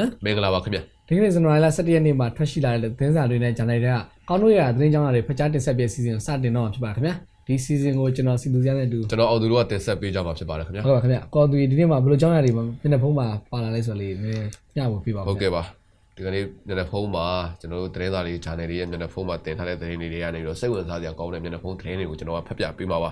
င်္ဂလာပါခင်ဗျာမင်္ဂလာပါခင်ဗျဒီကနေ့ဇန်နဝါရီလ17ရက်နေ့မှာထွက်ရှိလာတဲ့သတင်းစာတွေနဲ့ဂျန်နယ်တွေကကောင်းတို့ရသတင်းကြောင်းတွေဖျက်တင်ဆက်ပြစီစဉ်စတင်တော့မှာဖြစ်ပါခင်ဗျာဒီစီစဉ်ကိုကျွန်တော်စီလူစရတဲ့အတူကျွန်တော်အော်သူတို့ကတင်ဆက်ပေးကြမှာဖြစ်ပါတယ်ခင်ဗျဟုတ်ပါခင်ဗျာကော်သူဒီနေ့မှာဘယ်လိုကြောင်းရတွေမှာမျက်နှာဖုံးမှာပါလာလဲဆိုတော့လေနည်းညဖို့ပြပါဟုတ်ကဲ့ပါ ဒီကနေ့မျက်နှာဖုံးမှာကျွန်တော်တို့သတင်းစာတွေ channel တွေရဲ့မျက်နှာဖုံးမှာတင်ထားတဲ့သတင်းတွေတွေကနေတော့စိတ်ဝင်စားစရာကောင်းတဲ့မျက်နှာဖုံးသတင်းတွေကိုကျွန်တော်ကဖတ်ပြပေးမှာပါ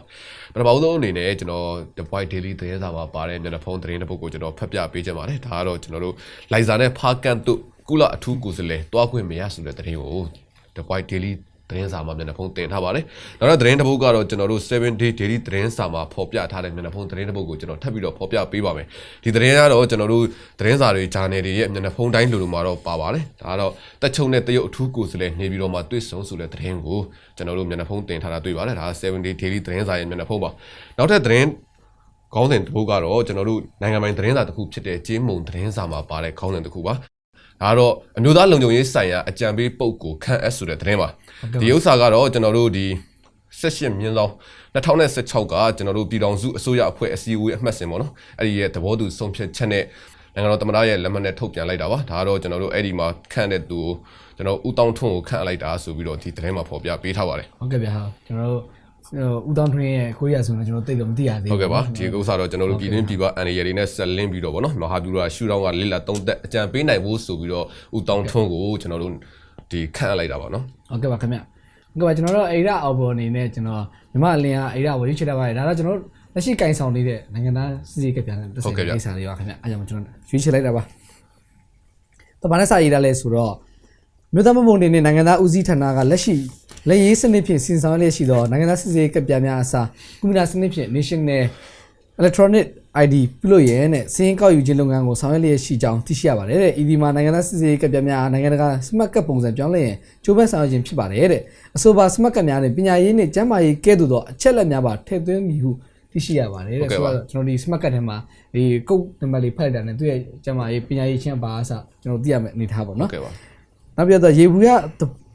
ပထမဆုံးအနေနဲ့ကျွန်တော် The White Daily သတင်းစာမှာပါတဲ့မျက်နှာဖုံးသတင်းတစ်ပုဒ်ကိုကျွန်တော်ဖတ်ပြပေးချင်ပါတယ်ဒါကတော့ကျွန်တော်တို့လိုက်စာနဲ့ဖားကန်တို့ကုလအထူးကိုယ်စားလှယ်တွားခွင့်မရဆိုတဲ့သတင်းကို The White Daily သတင်းစာမှာမျက်နှာဖုံးတင်ထားပါတယ်။နောက်တော့သတင်းတစ်ပုဒ်ကတော့ကျွန်တော်တို့7 day daily သတင်းစာမှာဖော်ပြထားတဲ့မျက်နှာဖုံးသတင်းတစ်ပုဒ်ကိုကျွန်တော်ထပ်ပြီးတော့ဖော်ပြပေးပါမယ်။ဒီသတင်းကတော့ကျွန်တော်တို့သတင်းစာတွေ channel တွေရဲ့မျက်နှာဖုံးတိုင်းလိုလိုမှာတော့ပါပါတယ်။ဒါကတော့တက်ချုံနဲ့တရုတ်အထူးကိုယ်စားလှယ်နေပြီးတော့မှတွေ့ဆုံဆိုတဲ့သတင်းကိုကျွန်တော်တို့မျက်နှာဖုံးတင်ထားတာတွေ့ပါတယ်။ဒါက7 day daily သတင်းစာရဲ့မျက်နှာဖုံးပါ။နောက်ထပ်သတင်းခေါင်းစဉ်တစ်ပုဒ်ကတော့ကျွန်တော်တို့နိုင်ငံပိုင်သတင်းစာတစ်ခုဖြစ်တဲ့ကျေးမုံသတင်းစာမှာပါတဲ့ခေါင်းစဉ်တစ်ခုပါ။ ဒါကတော့အမျိုးသားလုံခြုံရေးဆိုင်ရာအကြံပေးပုဂ္ဂိုလ်ခန့်အပ်ဆိုတဲ့သတင်းပါဒီဥစ္စာကတော့ကျွန်တော်တို့ဒီ18မြင်းဆောင်2016ကကျွန်တော်တို့ပြည်တော်စုအစိုးရအဖွဲ့အစည်းအဝေးအမှတ်စဉ်ပေါ့နော်အဲ့ဒီရဲ့သဘောတူဆုံးဖြတ်ချက်နဲ့နိုင်ငံတော်သမ္မတရဲ့လက်မှတ်နဲ့ထုတ်ပြန်လိုက်တာပါဒါကတော့ကျွန်တော်တို့အဲ့ဒီမှာခန့်တဲ့သူကိုကျွန်တော်ဦးတောင်းထွန်းကိုခန့်အပ်လိုက်တာဆိုပြီးတော့ဒီသတင်းမှာဖော်ပြပေးထားပါတယ်ဟုတ်ကဲ့ဗျာဟာကျွန်တော်တို့ ဦးတောင်းထွင်းရဲ့ကိုရီးယားဆိုတော့ကျွန်တော်သိတော့မသိရသေးဘူးဟုတ်ကဲ့ပါဒီဥစ္စာတော့ကျွန်တော်တို့ပြည်တွင်းပြည်ပအန်ရီရတွေနဲ့ဆက်လင်းပြီးတော့ဗောနော်မဟာဗျူရာရှူတောင်းကလိလာသုံးသက်အကြံပေးနိုင်ဖို့ဆိုပြီးတော့ဦးတောင်းထွန်းကိုကျွန်တော်တို့ဒီခန့်အပ်လိုက်တာပါနော်ဟုတ်ကဲ့ပါခင်ဗျဟုတ်ကဲ့ပါကျွန်တော်တို့အိရအော်ဘော်အနေနဲ့ကျွန်တော်မြမအလင်းကအိရဝရွေးချယ်ထားပါတယ်ဒါတော့ကျွန်တော်တို့လက်ရှိကင်ဆောင်နေတဲ့နိုင်ငံသားစီစီကပြန်တဲ့တက်ဆိုင်ကိစ္စတွေပါခင်ဗျအဲကြောင့်ကျွန်တော်ရွေးချယ်လိုက်တာပါတော့ဘာနဲ့စာရေးတာလဲဆိုတော့မြို့သားမပုံတင်နဲ့နိုင်ငံသားဦးစီးဌာနကလက်ရှိ လက်ရေးစနစ်ဖြင့်စီဆောင်လျက်ရှိသောနိုင်ငံသားစစ်ဆေးကပြများအစားကွန်ပျူတာစနစ်ဖြင့် National Electronic ID ပြုလို့ရဲနဲ့စင်းကောက်ယူခြင်းလုပ်ငန်းကိုဆောင်ရွက်လျက်ရှိကြောင်းသိရှိရပါတယ်တဲ့ ED မှာနိုင်ငံသားစစ်ဆေးကပြများနိုင်ငံတကာစမတ်ကပ်ပုံစံပြောင်းလဲရင်ကျိုးဘက်ဆောင်ရွက်ခြင်းဖြစ်ပါတယ်တဲ့အဆိုပါစမတ်ကပ်များနဲ့ပညာရေးနဲ့ကျန်းမာရေးကဲ့သို့သောအချက်လက်များပါထည့်သွင်းမိဟုသိရှိရပါတယ်တဲ့ဆိုတော့ကျွန်တော်ဒီ smart card ထဲမှာဒီကုတ်နံပါတ်လေးဖတ်လိုက်တာနဲ့သူ့ရဲ့ကျန်းမာရေးပညာရေးချင်းပါအစကျွန်တော်သိရမယ့်အနေထားပေါ့ဟုနော်တ်ကဲ့ပါနောက်ပြတော့ရေဘူးရ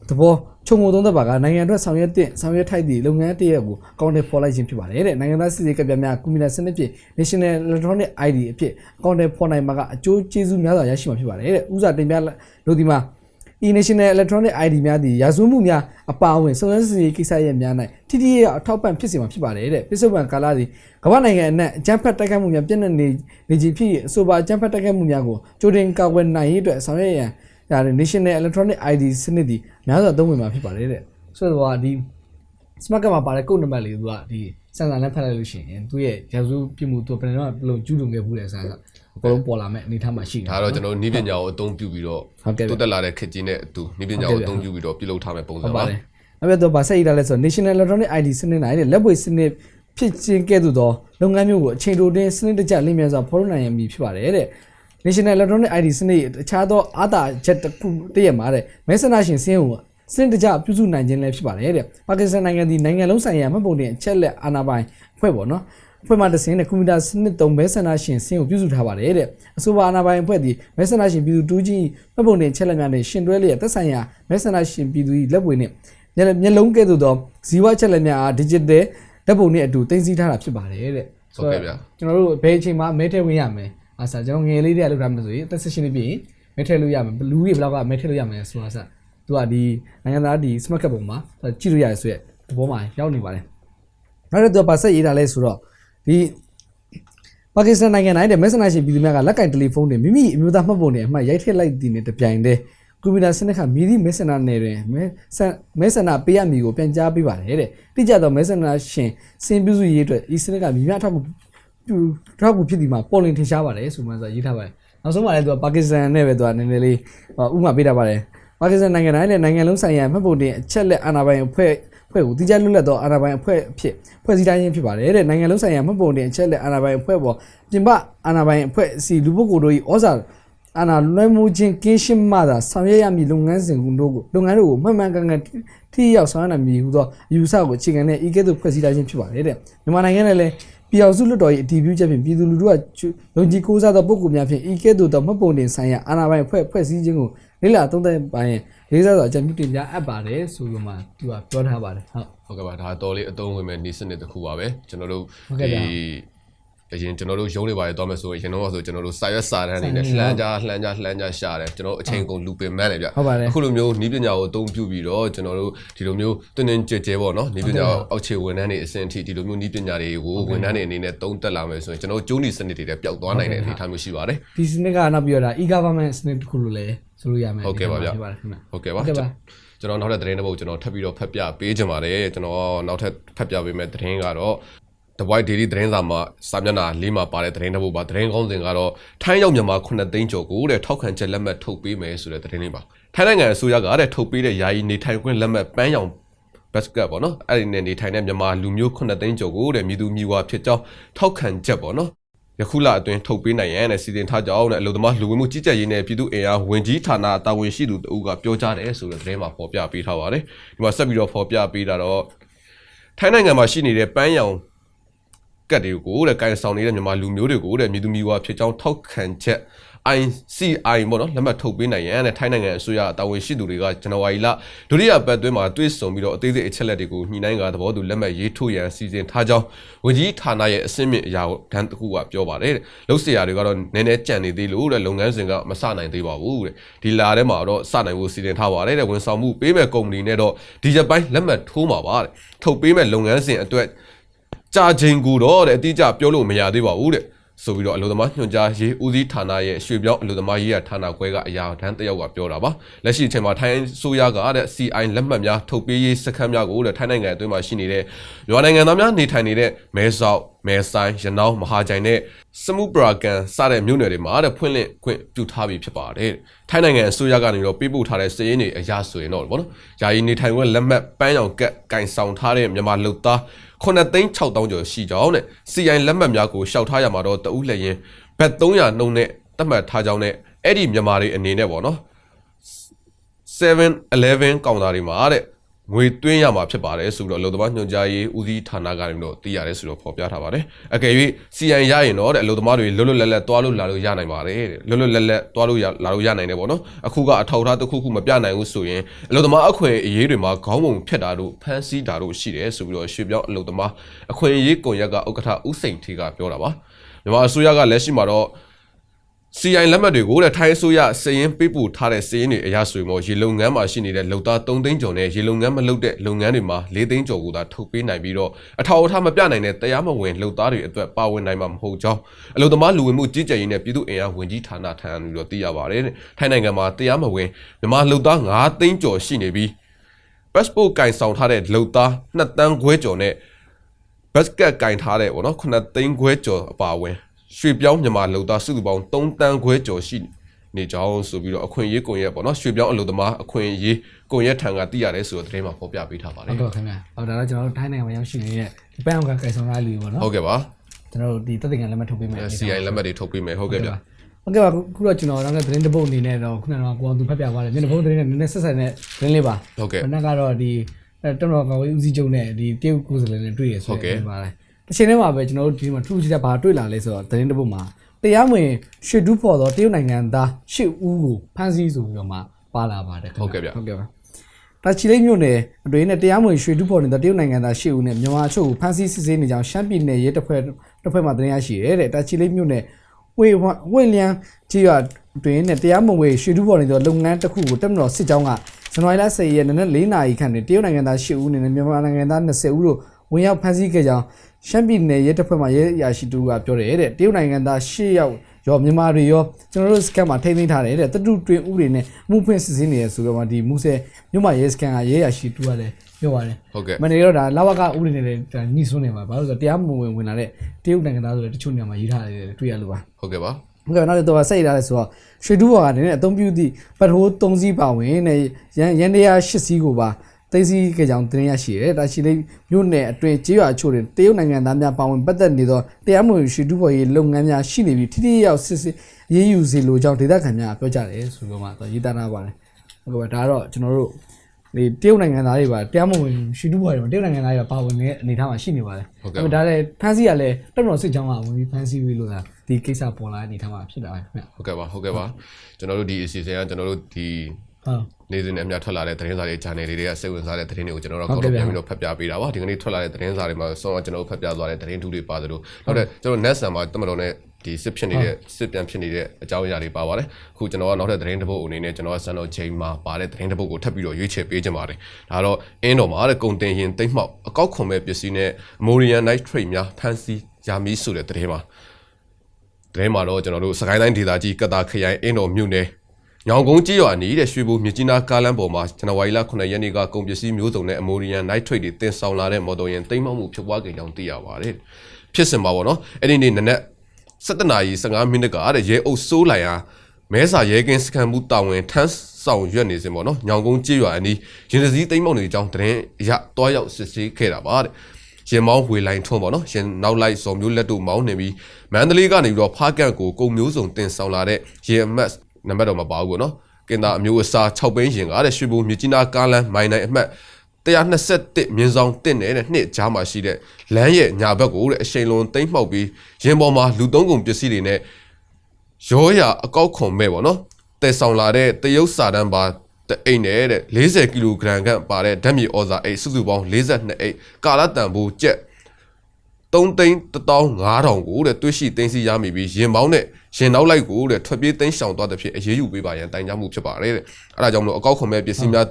သဘောခြုံငုံသုံးသက်ပါကနိုင်ငံအတွက်ဆောင်ရွက်တဲ့ဆောင်ရွက်ထိုက်သည့်လုပ်ငန်းတစ်ရပ်ကိုအကောင့်ထဲပေါ်လိုက်ခြင်းဖြစ်ပါတယ်တဲ့နိုင်ငံသားစစ်ဆေးကပြများကွန်ပျူတာစနစ်ဖြင့် National Electronic ID အဖြစ်အကောင့်ထဲပေါ်နိုင်မှာကအကျိုးကျေးဇူးများစွာရရှိမှာဖြစ်ပါတယ်တဲ့ဥစားတင်ပြလို့ဒီမှာ e-national electronic ID များသည်ရာဇဝတ်မှုများအပါအဝင်စုံစမ်းစစ်ဆေးကိစ္စရပ်များ၌ထိထိရောက်အထောက်ပံ့ဖြစ်စေမှာဖြစ်ပါတယ်တဲ့ပြစ္ဆုတ်ပံကာလသည်ကမ္ဘာနိုင်ငံအနှံ့အကြမ်းဖက်တိုက်ခိုက်မှုများပြည့်နေနေနေခြင်းဖြစ်၍အဆိုပါအကြမ်းဖက်တိုက်ခိုက်မှုများကိုကြိုတင်ကာကွယ်နိုင်ရေးအတွက်ဆောင်ရွက်ရန် ဒါနဲ့ national electronic ID စနစ်သည်များစွာသုံးဝင်မှာဖြစ်ပါတယ်တဲ့ဆိုတော့ဒီ smart card မှာပါတဲ့ code number လေးသူကဒီစင်ဆာနဲ့ဖတ်လိုက်လို့ရှိရင်သူ့ရဲ့ရာဇဝတ်ပြမှုသူဘယ်တော့မှဘယ်လိုကျူးလွန်ခဲ့ဘူးလဲဆိုတာအကုန်လုံးပေါ်လာမဲ့အနေအထားမှာရှိတယ်ဒါတော့ကျွန်တော်တို့နီးပညာကိုအသုံးပြုပြီးတော့ဟုတ်ကဲ့တိုးတက်လာတဲ့ခေတ်ကြီးနဲ့အတူနီးပညာကိုအသုံးပြုပြီးတော့ပြုလုပ်ထားမယ့်ပုံစံဟုတ်ပါပါတယ်။နောက်ပြတော့ဗာဆက်ရည်တာလဲဆို National Electronic ID စနစ်နိုင်တဲ့လက်ပွေစနစ်ဖြစ်ခြင်းကဲ့သို့သောလုပ်ငန်းမျိုးကိုအချိန်တိုတွင်စနစ်တကျလင်းမြန်စွာဖော်ထုတ်နိုင်ရမည်ဖြစ်ပါတယ်တဲ့။ National Electronic ID စနစ်အခြားသောအာသာချက်တစ်ခုတည်းရမှာတဲ့မဲဆန္ဒရှင်စင်းကိုစနစ်တကျပြုစုနိုင်ခြင်းလည်းဖြစ်ပါတယ်တဲ့။ပါကစ္စတန်နိုင်ငံသည်နိုင်ငံလုံးဆိုင်ရာမှတ်ပုံတင်အချက်လက်အာဏာပိုင်အဖွဲ့ပေါ့နော်။အဖွဲ့မှတစ်စင်းနဲ့ကွန်ပျူတာစနစ်သုံးမဲဆန္ဒရှင်စင်းကိုပြုစုထားပါတယ်တဲ့အဆိုပါအာဏာပိုင်အဖွဲ့သည်မဲဆန္ဒရှင်ပြည်သူတူးကြီးမှတ်ပုံတင်ချက်လက်များနဲ့ရှင်တွဲလျက်သက်ဆိုင်ရာမဲဆန္ဒရှင်ပြည်သူ၏လက်ပွေနဲ့မျက်မျက်လုံးကဲ့သို့သောဇီဝချက်လက်များအား digital ဓာတ်ပုံနဲ့အတူတင်စီထားတာဖြစ်ပါတယ်တဲ့ဟုတ်ကဲ့ဗျာကျွန်တော်တို့ဘယ်အချိန်မှာမဲထည့်ဝင်ရမယ် အားစားကျွန်တော်ငယ်လေးတည်းကလောက်ထားမယ်ဆိုရင်အသက်16နှစ်ပြည့်ရင်မဲထည့်လို့ရမယ်လူတွေဘယ်လောက်ကမဲထည့်လို့ရမယ်ဆိုတာစသူကဒီနိုင်ငံသားဒီ smart card ပုံမှာကြည့်လို့ရတယ်ဆိုရက်သဘောမှာရောက်နေပါတယ်နောက်တော့သူကပါဆက်ရေးတာလဲဆိုတော့ဒီပါကစ္စတန်နိုင်ငံတိုင်းတဲ့မဲဆန္ဒရှင်ပြည်သူများကလက်ကင်တယ်လီဖုန်းတွေမိမိအမျိုးသားမှတ်ပုံတွေအမှတ်ရိုက်ထည့်လိုက်သည်နဲ့တပြိုင်တည်းကွန်ပျူတာစနစ်ကမြည်သည့်မဲဆန္ဒနယ်တွင်မဲဆန္မဲဆန္ဒပေးရမည်ကိုပြန်ကြားပေးပါတယ်တဲ့တိကျသောမဲဆန္ဒရှင်စင်ပြုစုရေးအတွက်ဤစနစ်ကမြည်များထောက်ကူပြု ထောက်ကူဖြစ်ဒီမှာပေါ်လင်ထင်ရှားပါတယ်ဆိုမှဆိုရေးထားပါတယ်နောက်ဆုံးမှာလည်းသူကပါကစ္စတန်နဲ့ပဲသူကနည်းနည်းလေးဥပမာပေးတာပါတယ်ပါကစ္စတန်နိုင်ငံတိုင်းနဲ့နိုင်ငံလုံးဆိုင်ရာမှတ်ပုံတင်အချက်လက်အာဏာပိုင်အဖွဲ့ဖွဲ့ကိုတိကျလွတ်လပ်သောအာဏာပိုင်အဖွဲ့အဖြစ်ဖွဲ့စည်းတိုင်းခြင်းဖြစ်ပါတယ်တဲ့နိုင်ငံလုံးဆိုင်ရာမှတ်ပုံတင်အချက်လက်အာဏာပိုင်အဖွဲ့ပေါ်ပြင်ပအာဏာပိုင်အဖွဲ့အစည်းလူပုဂ္ဂိုလ်တို့၏ဩဇာအာဏာလွှဲမှုခြင်းကင်းရှင်းမှသာဆောင်ရွက်ရမည့်လုပ်ငန်းစဉ်တို့ကိုလုပ်ငန်းတို့ကိုမှန်မှန်ကန်ကန်ထိရောက်ဆောင်ရွက်နိုင်မည်ဟူသောအယူဆကိုအခြေခံတဲ့ဤကဲ့သို့ဖွဲ့စည်းတိုင်းခြင်းဖြစ်ပါတယ်တဲ့မြန်မာနိုင်ငံနဲ့လည်း ပြည်အောင်စုလွတ်တော်၏အတည်ပြုချက်ဖြင့်ပြည်သူလူထုကယုံကြည်ကိုးစားသောပုဂ္ဂိုလ်များဖြင့်ဤကဲ့သို့သောမှတ်ပုံတင်ဆိုင်ရာအာဏာပိုင်အဖွဲ့ဖွဲ့စည်းခြင်းကိုလေ့လာသုံးသပ်ပိုင်းလေးစားစွာအကြံပြုတင်ပြအပ်ပါတယ်ဆိုလိုမှသူကပြောထားပါတယ်ဟုတ်ဟုတ်ကဲ့ပါဒါတော်လေးအသုံးဝင်မဲ့နီးစနစ်တစ်ခုပါပဲကျွန်တော်တို့ဟုတ်ကဲ့ဒီဗျာအ ရင်ကျွန်တော်တို့ရုံးတွေပါရတော့မယ်ဆိုရင်ရင်တော့ဆိုကျွန်တော်တို့စာရွက်စာတမ်းတွေနဲ့လှမ်းကြလှမ်းကြလှမ်းကြရှာတယ်ကျွန်တော်အချိန်ကုန်လူပင်မန်းတယ်ဗျဟုတ်ပါတယ်အခုလိုမျိုးနီးပညာကိုအသုံးပြုပြီးတော့ကျွန်တော်တို့ဒီလိုမျိုးတင်းတင်းကြဲကြဲပေါ့နော်နီးပညာအောက်ခြေဝန်ထမ်းတွေအဆင့်အထိဒီလိုမျိုးနီးပညာတွေကိုဝန်ထမ်းတွေအနေနဲ့သုံးသက်လာမယ်ဆိုရင်ကျွန်တော်တို့ကျုံးနီစနစ်တွေလည်းပျောက်သွားနိုင်တဲ့အနေအထားမျိုးရှိပါတယ်ဒီစနစ်ကနောက်ပြီးတော့ဒါ e-government စနစ်တစ်ခုလို့လည်းဆိုလို့ရမယ်ဟုတ်ကဲ့ပါဗျဖြစ်ပါတယ်ခင်ဗျဟုတ်ကဲ့ပါဟုတ်ကဲ့ပါကျွန်တော်နောက်ထပ်သတင်းတစ်ပုဒ်ကျွန်တော်ထပ်ပြီးတော့ဖတ်ပြပေးကြပါတယ်ကျွန်တော်နောက်ထပ်ဖတ်ပြပေးမယ့်သတင်းကတော့ The White Daily သတင်းစာမှာစာမျက်နှာလေးမှာပါတဲ့သတင်းတစ်ပုဒ်ပါသတင်းကောင်းစဉ်ကတော့ထိုင်းရောက်မြန်မာ9သိန်းကျော်ကိုတဲ့ထောက်ခံချက်လက်မှတ်ထုတ်ပေးမယ်ဆိုတဲ့သတင်းလေးပါထိုင်းနိုင်ငံအစိုးရကတဲ့ထုတ်ပေးတဲ့ယာယီနေထိုင်ခွင့်လက်မှတ်ပန်းရောင်ဘတ်ကတ်ပေါ့နော်အဲ့ဒီနဲ့နေထိုင်တဲ့မြန်မာလူမျိုး9သိန်းကျော်ကိုတဲ့မြည်သူမြည်ဝါဖြစ်ကြောင်းထောက်ခံချက်ပေါ့နော်ယခုလအတွင်းထုတ်ပေးနိုင်ရန်တဲ့စီစဉ်ထားကြောင်းနဲ့အလို့သမားလူဝင်မှုကြီးကြပ်ရေးနဲ့ပြည်သူ့အင်အားဝင်ကြီးဌာနတာဝန်ရှိသူတဦးကပြောကြားတယ်ဆိုတဲ့သတင်းမှာဖော်ပြပေးထားပါတယ်ဒီမှာဆက်ပြီးတော့ဖော်ပြပေးတာတော့ထိုင်းနိုင်ငံမှာရှိနေတဲ့ပန်းရောင် ကတ်တွေကိုတဲ့ကန်ဆောင်နေတဲ့မြန်မာလူမျိုးတွေကိုတဲ့မြည်သူမျိုးဝါဖြစ်ကြောင်းထောက်ခံချက် ICI ပေါ့နော်လက်မှတ်ထုတ်ပေးနိုင်ရန်တဲ့ထိုင်းနိုင်ငံအစိုးရတာဝန်ရှိသူတွေကဇန်နဝါရီလဒုတိယပတ်အတွင်းမှာတွေ့ဆုံပြီးတော့အသေးစိတ်အချက်လက်တွေကိုညှိနှိုင်းကသဘောတူလက်မှတ်ရေးထိုးရန်စီစဉ်ထားကြောင်းဝန်ကြီးဌာနရဲ့အစင်းမြင့်အရာတန်းတစ်ခုကပြောပါတယ်တဲ့လုံစရာတွေကတော့နည်းနည်းကြံနေသေးလို့တဲ့လုပ်ငန်းစဉ်ကမစနိုင်သေးပါဘူးတဲ့ဒီလာထဲမှာတော့စနိုင်ဖို့စီစဉ်ထားပါတယ်တဲ့ဝန်ဆောင်မှုပေးမဲ့ကုမ္ပဏီနဲ့တော့ဒီရက်ပိုင်းလက်မှတ်ထိုးမှာပါတဲ့ထုတ်ပေးမဲ့လုပ်ငန်းစဉ်အတွက် ကြာချိန်ကိုတော့တဲ့အတိအကျပြောလို့မရသေးပါဘူးတဲ့ဆိုပြီးတော့အလို့သမားညွှန်ကြားရေးဦးစီးဌာနရဲ့ရွှေပြောင်းအလို့သမားရေးရဌာနခွဲကအရာထမ်းတစ်ယောက်ကပြောတာပါလက်ရှိအချိန်မှာထိုင်းဆိုရကတဲ့ CI လက်မှတ်များထုတ်ပေးရေးစခန်းများကိုတဲ့ထိုင်းနိုင်ငံအတွင်းမှာရှိနေတဲ့မြန်မာနိုင်ငံသားများနေထိုင်နေတဲ့မဲဆောက် မဲဆိုင်ရနောင်းမဟာကြိုင်နဲ့စမှုပရာကန်စတဲ့မြို့နယ်တွေမှာတဲ့ဖွင့်လှစ်ခွင့်ပြုထားပြီးဖြစ်ပါတယ်ထိုင်းနိုင်ငံအစိုးရကနေတော့ပေးပို့ထားတဲ့စည်ရင်းတွေအရဆိုရင်တော့ဗောနော်ယာယီနေထိုင်ခွင့်လက်မှတ်ပန်းရောင်ကက်ကင်ဆောင်ထားတဲ့မြန်မာလူသား9သိန်း6000ကျော်ရှိကြောင်းနဲ့ CI လက်မှတ်များကိုရှောက်ထားရမှာတော့တဦးလက်ရင်ဘတ်300နှုန်းနဲ့တတ်မှတ်ထားကြောင်းနဲ့အဲ့ဒီမြန်မာတွေအနေနဲ့ပေါ့နော်7-11ကောင်တာတွေမှာတဲ့ ငွေသွင်းရမှာဖြစ်ပါတယ်ဆိုပြီးတော့အလုပ်သမားညွှန်ကြားရေးဦးစီးဌာနကနေတော့သိရတယ်ဆိုတော့ဖော်ပြထားပါတယ်အကယ်၍ CI ရရင်တော့တဲ့အလုပ်သမားတွေလွတ်လွတ်လပ်လပ်သွားလို့လာလို့ရနိုင်ပါတယ်တဲ့လွတ်လွတ်လပ်လပ်သွားလို့ရလာလို့ရနိုင်တယ်ပေါ့နော်အခုကအထောက်အထားတစ်ခုခုမပြနိုင်ဘူးဆိုရင်အလုပ်သမားအခွင့်အရေးတွေမှာခေါင်းပုံဖြတ်တာတို့ဖမ်းဆီးတာတို့ရှိတယ်ဆိုပြီးတော့ရွှေပြောင်းအလုပ်သမားအခွင့်အရေးကွန်ရက်ကဥက္ကဋ္ဌဦးစိန်ထေကပြောတာပါမြန်မာအစိုးရကလက်ရှိမှာတော့ CI လက်မှတ်တွေကိုတဲ့ထိုင်းအစိုးရစည်ရင်ပေးပို့ထားတဲ့စည်ရင်တွေအရဆိုရင်တော့ရေလုံငန်းမှာရှိနေတဲ့လုံသား3သိန်းကျော်နဲ့ရေလုံငန်းမလုပ်တဲ့လုပ်ငန်းတွေမှာ4သိန်းကျော်ကိုသာထုတ်ပေးနိုင်ပြီးတော့အထောက်အထားမပြနိုင်တဲ့တရားမဝင်လုံသားတွေအတွက်ပါဝင်နိုင်မှာမဟုတ်ကြောင်းအလုံသမားလူဝင်မှုကြီးကြပ်ရေးနဲ့ပြည်သူ့အင်အားဝင်ကြီးဌာနထံကနေတော့သိရပါတယ်တဲ့ထိုင်းနိုင်ငံမှာတရားမဝင်မြန်မာလုံသား9သိန်းကျော်ရှိနေပြီး passport ကင်ဆောင်ထားတဲ့လုံသား2တန်းခွဲကျော်နဲ့ဘတ်ကတ်ကင်ထားတဲ့ပေါ့နော်9သိန်းခွဲကျော်အပါအဝင် ရွှေပြောင်းမြန်မာလုံသားစုစုပေါင်း3တန်းခွဲကျော်ရှိနေကြောင်းဆိုပြီးတော့အခွင့်အရေးကွန်ရက်ပေါ့နော်ရွှေပြောင်းအလုံသမားအခွင့်အရေးကွန်ရက်ထံကသိရတယ်ဆိုတော့သတင်းမှာဖော်ပြပေးထားပါတဟုယ်တ်ကဲ့ခင်ဗျာဟောဒါတော့ကျွန်တော်တို့ထိုင်းနိုင်ငံမှာရောက်ရှိနေတဲ့ဒီပန်းအောင်ကကိုင်ဆောင်ရလူတွေပေါ့နော်ဟုတ်ကဲ့ပါကျွန်တော်တို့ဒီတက်တဲ့ကန်လက်မှတ်ထုတ်ပေးမယ် CI လက်မှတ်တွေထုတ်ပေးမယ်ဟုတ်ကဲ့ဗျဟုတ်ကဲ့ပါခုတော့ကျွန်တော်နောက်တဲ့သတင်းတစ်ပုဒ်အနေနဲ့တော့ခုနကကိုအောင်သူဖတ်ပြသွားတယ်မျက်နှာဖုံးသတင်းနဲ့နည်းနည်းဆက်ဆက်တဲ့သတင်းလေးပါဟုတ်ကဲ့ခဏကတော့ဒီအဲတော်တော်ကောင်းဦးစီးချုပ်နဲ့ဒီတရုတ်ကိုယ်စားလှယ်နဲ့တွေ့ရဆိုဟုတ်ကဲ့တဲ့ပါတယ် တစ်ချိန်တည်းမှာပဲကျွန်တော်တို့ဒီမှာထူးခြားဘာတွေ့လာလဲဆိုတော့သတင်းတစ်ပုဒ်မှာတရားမဝင်ရွှေဒူးဖော်တော့တရုတ်နိုင်ငံသားရှစ်ဦးကိုဖမ်းဆီးဆိုပြီးတော့မှပါလာပါတယ်ခင်ဗျဟုတ်ကဲ့ဗျဟုတ်ကဲ့ပါတာချီလိတ်မြို့နယ်အတွင်းနဲ့တရားမဝင်ရွှေဒူးဖော်နေတဲ့တရုတ်နိုင်ငံသားရှစ်ဦးနဲ့မြန်မာအချို့ကိုဖမ်းဆီးစစ်ဆေးနေကြောင်းရှမ်းပြည်နယ်ရဲတပ်ဖွဲ့တပ်ဖွဲ့မှသတင်းရရှိရဲတဲ့တာချီလိတ်မြို့နယ်ဝေဝေလျံကြီးရအတွင်းနဲ့တရားမဝင်ရွှေဒူးဖော်နေတဲ့လုပ်ငန်းတစ်ခုကိုတက်မတော်စစ်ကြောင်းကဇန်နဝါရီလ10ရက်နေ့နဲ့4နာရီခန့်တွင်တရုတ်နိုင်ငံသား10ဦးနဲ့မြန်မာနိုင်ငံသား20ဦးတို့ ဝင်ရောက်ဖမ်းဆီးခဲ့ကြောင်းရှမ်းပြည်နယ်ရဲတပ်ဖွဲ့မှရဲအရာရှိတူကပြောတယ်တဲ့တရုတ်နိုင်ငံသား10ယောက်ရောမြန်မာတွေရောကျွန်တော်တို့စကန်မှာထိန်းသိမ်းထားတယ်တဲ့တတုတွင်ဥတွေနဲ့အမှုဖွင့်စစ်ဆေးနေရဆိုတော့မှဒီမူဆယ်မြို့မှာရဲစကန်ကရဲအရာရှိတူကလည်းပြောပါတယ်ဟုတ်ကဲ့မနေ့တော့ဒါလာဝကဥတွေနဲ့လည်းဒါညှိစွန်းနေမှာဘာလို့လဲဆိုတော့တရားမဝင်ဝင်လာတဲ့တရုတ်နိုင်ငံသားဆိုတဲ့တချို့နေရာမှာရေးထားတယ်တွေ့ရလို့ပါဟုတ်ကဲ့ပါဟုတ်ကဲ့နောက်တော့စိတ်ရလဲဆိုတော့ရွှေဒူးဘော်ကနေနဲ့အသုံးပြုသည့်ပတ်ထိုး၃စီးပါဝင်နဲ့ရန်ရန်တရား၈စီးကိုပါ သိသိကြကြောင်တင်ရရှိရဲတာရှိလေးမြို့နယ်အတွင်းကြေးရွာအချို့တွင်တရုတ်နိုင်ငံသားများပါဝင်ပတ်သက်နေသောတရားမဝင်ရွှေဒူးဘော်ရေးလုပ်ငန်းများရှိနေပြီးထိထိရောက်စစ်စစ်ရေးယူစေလိုကြောင်းဒေသခံများပြောကြတယ်ဆိုတော့မှတော့ရေးသားထားပါတယ်ဟုတ်ကဲ့ပါဒါကတော့ကျွန်တော်တို့ဒီတရုတ်နိုင်ငံသားတွေပါတရားမဝင်ရွှေဒူးဘော်တွေမှာတရုတ်နိုင်ငံသားတွေပါပါဝင်နေတဲ့အနေအထားမှာရှိနေပါတယ်ဟုတ်ဒါကဲ့ပေမဲ့ဒါလည်းဖန်စီကလည်းတက်တော်စစ်ကြောင်းကဝင်ပြီးဖန်စီပြီးလို့သာဒီကိစ္စပေါ်လာတဲ့အနေအထားမှာဖြစ်တာပဲခင်ဗျဟုတ်ကဲ့ပါဟုတ်ကဲ့ပါကျွန်တော်တို့ဒီအစီအစဉ်ကကျွန်တော်တို့ဒီဟုတ် နေ့စဉ်နဲ့အများထွက်လာတဲ့သတင်းစာတွေ channel တွေကစိတ်ဝင်စားတဲ့သတင်းတွေကိုကျွန်တော်တို့ဟုတ်ကောကဲ့က်ဗျာပြန်ပြီးတော့ဖတ်ပြပေးတာပါဒီကနေ့ထွက်လာတဲ့သတင်းစာတွေမှာဆောင်းကျွန်တော်တို့ဖတ်ပြသွားတဲ့သတင်းထူးတွေပါသလိုနောက်တဲ့ကျွန်တော် next ဆန်မှာတမတော်နဲ့ဒီစစ်ဖြစ်နေတဲ့စစ်ပြန်ဖြစ်နေတဲ့အကြောင်းအရာတွေပါပါတယ်အခုကျွန်တော်ကနောက်တဲ့သတင်းတစ်ပုဒ်အနေနဲ့ကျွန်တော်ကဆန်တော်ချိန်မှာပါတဲ့သတင်းတစ်ပုဒ်ကိုထပ်ပြီးတော့ရွေးချယ်ပေးခြင်းပါတယ်ဒါတော့အင်းတော်မှာတဲ့ကုန်တင်ရင်တိတ်မှောက်အကောက်ခွန်မဲ့ပစ္စည်းနဲ့ Morian Nitrate များဖမ်းဆီးရမီဆိုတဲ့သတင်းမှာသတင်းမှာတော့ကျွန်တော်တို့စကိုင်းတိုင်းဒေသကြီးကတာခရိုင်အင်းတော်မြို့နယ် ညောင်ကုန်းကြီးရွာနီးတဲ့ရွှေဘိုမြစ်ကြီးနားကားလမ်းပေါ်မှာဇန်နဝါရီလ9ရက်နေ့ကကုန်ပစ္စည်းမျိုးစုံနဲ့အမိုရီယန်နိုက်ထရိတ်တွေတင်ဆောင်လာတဲ့မော်တော်ယာဉ်တိမ်းမှောက်မှုဖြစ်ပွားခဲ့ကြောင်းသိရပါတယ်။ဖြစ်စဉ်မှာပေါ့နော်အဲ့ဒီနေ့နနက်7နာရီ15မိနစ်ကတဲ့ရဲအုပ်စိုးလိုက်ဟာမဲစာရဲကင်းစကန်မှုတာဝန်ထမ်းဆောင်ရွက်နေစဉ်ပေါ့နော်ညောင်ကုန်းကြီးရွာအနီးရင်စည်းတိမ်းမှောက်နေကြောင်းသတင်းအရတွားရောက်စစ်ဆေးခဲ့တာပါတဲ့ရင်မောင်းဝေလိုင်းထွန်းပေါ့နော်ရင်နောက်လိုက်စော်မျိုးလက်တို့မောင်းနေပြီးမန္တလေးကနေပြီးတော့ဖားကန့်ကိုကုံမျိုးစုံတင်ဆောင်လာတဲ့ရင်အမတ် နံပါတ်တော့မပါဘူးပေါ့နော်ကင်တာအမျိုးအစား6ဘိန်းရင်ကတဲ့ရွှေဘုံမြကြီးနားကားလမ်းမိုင်နိုင်အမှတ်121မြင်းဆောင်တစ်နေတဲ့နှစ်ကြားမှာရှိတဲ့လမ်းရဲ့ညာဘက်ကိုတဲ့အရှိန်လွန်တိမ့်မှောက်ပြီးရင်ပေါ်မှာလူသုံးကုန်ပစ္စည်းတွေနဲ့ရောရအကောက်ခွန်မဲ့ပေါ့နော်တဲဆောင်လာတဲ့တရုတ်စာတန်းပါတအိတ်နဲ့တဲ့40ကီလိုဂရမ်ခန့်ပါတဲ့ဓာတ်မြေဩဇာအိတ်စုစုပေါင်း42အိတ်ကာလတန်ဖိုးကျက် 3သိန်း15000ကိုတဲ့တွဲရှိသိန်းစီရမိပြီးရင်ပေါင်းနဲ့ရင်နောက်လိုက်ကိုတဲ့ထွက်ပြေးသိန်းရှောင်သွားတဲ့ဖြစ်အရေးယူပေးပါရန်တိုင်ကြားမှုဖြစ်ပါတယ်တဲ့အဲဒါကြောင့်မလို့အကောက်ခွန်မဲ့ပစ္စည်းများ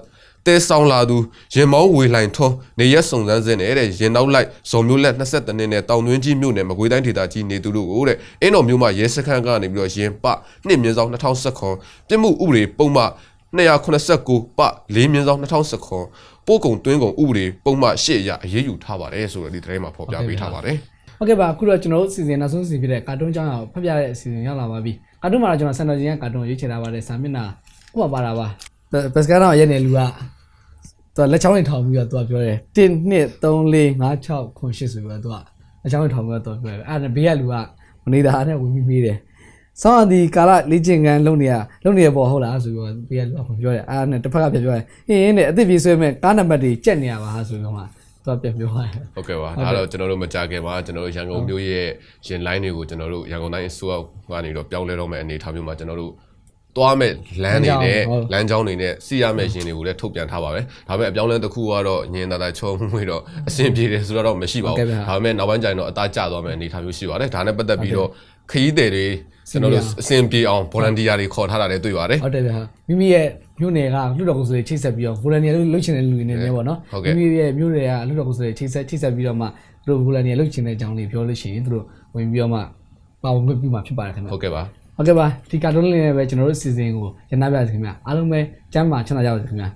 တဲဆောင်လာသူရင်မောင်းဝေလိုင်ထွန်းနေရက်စုံစမ်းစစ်နေတဲ့ရင်နောက်လိုက်ဇော်မျိုးလက်22နှစ်နဲ့တောင်တွင်းကြီးမြို့နယ်မကွေးတိုင်းဒေသကြီးနေသူတို့ကိုတဲ့အင်းတော်မြို့မှာရဲစခန်းကနေပြီးတော့ရင်ပနှစ်မြင်းဆောင်2019ပြစ်မှုဥပဒေပုံမှန်289ပ4မြင်းဆောင်2019 ပို့ကုံတွင်းကုံဥပဒေပုံမှန်8အရအရေးယူထားပါတယ်ဆိုတော့ဒီသတင်းမှာဖော်ပြပေးထားပါတယ်ဟုတ်ကဲ့ပါအခုတော့ကျွန်တော်တို့စီစဉ်နောက်ဆုံးစီစဉ်ဖြစ်တဲ့ကာတွန်းကြောင်းအောင်ဖတ်ပြတဲ့အစီအစဉ်ရောက်လာပါပြီကာတွန်းမှာတော့ကျွန်တော်စံတော်ချင်းကကာတွန်းကိုရွေးချယ်ထားပါတယ်စာမျက်နှာဥပမာပါတာပါဘက်စကတော့ရက်နေလူကသူကလက်ချောင်းတွေထောင်ပြီးတော့သူကပြောတယ်1 2 3 4 5 6 9 8ဆိုပြီးတော့သူကလက်ချောင်းတွေထောင်ပြီးတော့သူကပြောတယ်အဲ့ဒါဘေးကလူကမနေတာနဲ့ဝင်ပြီးမေးတယ် ဆောင်းအဒီကာလလေ့ကျင့်ခန်းလုပ်နေရလုပ်နေရပေါ့ဟုတ်လားဆိုပြီးတော့ဘေးကလူကပြောတယ်အဲ့ဒါနဲ့တစ်ဖက်ကပြန်ပြောတယ်ဟင်းနဲ့အစ်စ်ပြေးဆွဲမဲ့ကားနံပါတ်တွေကြက်နေရပါဟာဆိုပြီးတော့မှသူကပြန်ပြောတယ်ဟုတ်ကဲ့ပါဒါတော့ကျွန်တော်တို့မကြခင်ပါကျွန်တော်တို့ရန်ကုန်မြို့ရဲ့ရင် line တွေကိုကျွန်တော်တို့ရန်ကုန်တိုင်းအစိုးရကနေတော့ပြောင်းလဲတော့မယ့်အနေအထားမျိုးမှာကျွန်တော်တို့သွားမဲ့လမ်းတွေနဲ့လမ်းကြောင်းတွေနဲ့စီရမဲ့ရင်တွေကိုလည်းထုတ်ပြန်ထားပါပဲဒါပေမဲ့အပြောင်းလဲတစ်ခုကတော့ညင်တာတာချောမှုတွေတော့အဆင်ပြေတယ်ဆိုတော့မရှိပါဘူးဒါပေမဲ့နောက်ပိုင်းကျရင်တော့အသားကျသွားမယ့်အနေအထားမျိုးရှိပါတယ်ဒါနဲ့ပတ်သက်ပြီးတော့ခရီးသည်တွေ ကျွန်တော်တို့အဆင်ပြေအောင် volunteer တွေခေါ်ထားတာလည်းတွေ့ပါတယ်ဟုတ်တယ်ဗျာမိမိရဲ့မြို့နယ်ကလူတော်ကိုယ်စားလှယ်ချိတ်ဆက်ပြီးတော့ volunteer လုပ်လုပ်ချင်တဲ့လူတွေနေနေပေါ့နော်ဟုတ်ကဲ့မိမိရဲ့မြို့နယ်ကလူတော်ကိုယ်စားလှယ်ချိတ်ဆက်ချိတ်ဆက်ပြီးတော့မှသူတို့ volunteer လုပ်ချင်တဲ့အကြောင်းလေးပြောလို့ရှိရင်သူတို့ဝင်ပြီးတော့မှပါဝင်ခွင့်ပြုမှာဖြစ်ပါတယ်ခင်ဗျာဟုတ်ကဲ့ပါဟုတ်ကဲ့ပါဒီကာတွန်းလေးနဲ့ပဲကျွန်တော်တို့စီစဉ်ကိုရနာပြပါခင်ဗျာအားလုံးပဲကျမ်းမာချမ်းသာကြပါစေခင်ဗျာ